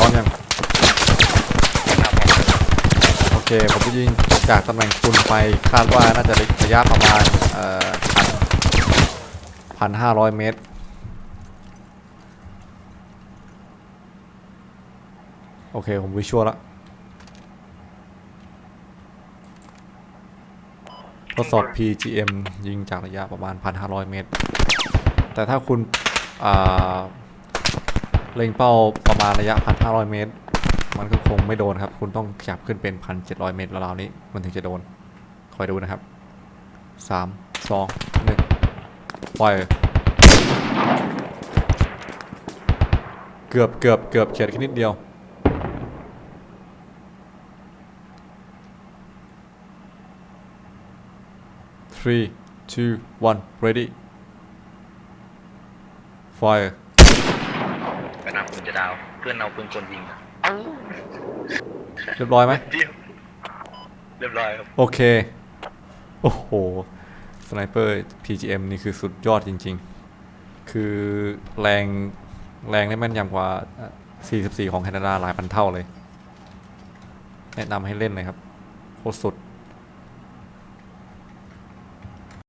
พร้อมยังโอเคผมจะยิงจากตำแหน่งคุณไปคาดว่าน่าจะระยะประมาณพันห้าร้อยเมตรโอเค ผมวิชัวลละทดสอบ PGM ยิงจากระยะประมาณ 1,500 เมตร แต่ถ้าคุณอ่า เล็งเป้าประมาณระยะ 1,500 เมตร มันก็คงไม่โดนครับ คุณต้องขยับขึ้นเป็น 1,700 เมตรราวๆนี้ มันถึงจะโดน คอยดูนะครับ 3 2 1 ปล่อย เกือบเกือบเกือบเฉียดแค่นิดเดียว three two one ready fire จะดาว เพื่อนเอาปืนกลยิงเอ้าเรียบร้อยไหมเดียวเรียบร้อยครับโอเค โอ้โห สไนเปอร์ PGM นี่คือสุดยอดจริง ๆ คือแรงแรงได้แม่นยำกว่าเอ่อ44 ของแคนาดาหลายพันเท่าเลย แนะนำให้เล่นเลยครับ โคตรสุด